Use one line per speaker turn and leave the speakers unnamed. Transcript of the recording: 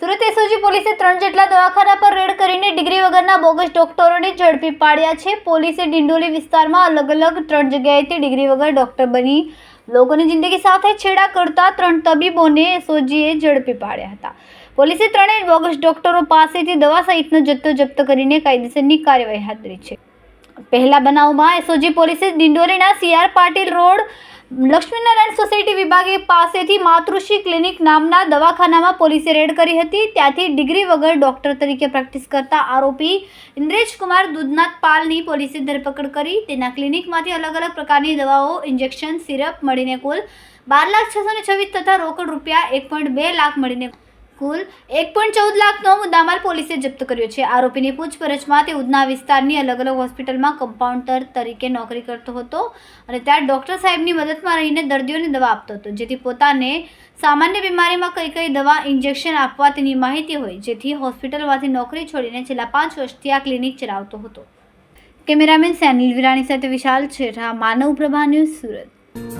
પોલીસે ત્રણ જેટલા દવાખાના પર રેડ કરીને ડિગ્રી વગરના બોગસ ડોક્ટરોને ઝડપી પાડ્યા છે. પોલીસે ડિંડોલી વિસ્તારમાં અલગ અલગ ત્રણ જગ્યાએથી ડિગ્રી વગર ડોક્ટર બની લોકોની જિંદગી સાથે છેડા કરતા ત્રણ તબીબોને એસઓજીએ ઝડપી પાડ્યા હતા. પોલીસે ત્રણેય બોગસ ડોક્ટરો પાસેથી દવા સહિતનો જથ્થો જપ્ત કરીને કાયદેસરની કાર્યવાહી હાથ ધરી છે. પહેલા બનાવમાં એસઓજી પોલીસે દિંડોરીના CR Patil road Lakshminarayan society વિભાગે પાસેથી માતૃશ્રી ક્લિનિક નામના દવાખાનામાં પોલીસે રેડ કરી હતી. ત્યાંથી ડિગ્રી વગર ડોક્ટર તરીકે પ્રેક્ટિસ કરતા આરોપી ઇન્દ્રેશકુમાર દૂધનાથ પાલની પોલીસે ધરપકડ કરી. તેના ક્લિનિકમાંથી અલગ અલગ પ્રકારની દવાઓ, ઇન્જેક્શન, સિરપ મળીને કુલ બાર લાખ છસો ને છવ્વીસ તથા રોકડ રૂપિયા એક પોઈન્ટ બે લાખ મળીને કુલ એક પોઈન્ટ ચૌદ લાખનો મુદ્દામાલ પોલીસે જપ્ત કર્યો છે. આરોપીની પૂછપરછમાં તે ઉધના વિસ્તારની અલગ અલગ હોસ્પિટલમાં કમ્પાઉન્ડર તરીકે નોકરી કરતો હતો અને ત્યાં ડૉક્ટર સાહેબની મદદમાં રહીને દર્દીઓને દવા આપતો હતો, જેથી પોતાને સામાન્ય બીમારીમાં કઈ કઈ દવા ઇન્જેક્શન આપવા તેની માહિતી હોય, જેથી હોસ્પિટલમાંથી નોકરી છોડીને છેલ્લા પાંચ વર્ષથી આ ક્લિનિક ચલાવતો હતો. કેમેરામેન સેનિલ વિરાણી સાથે વિશાલ છેઠા માનવ પ્રભા ન્યૂઝ સુરત.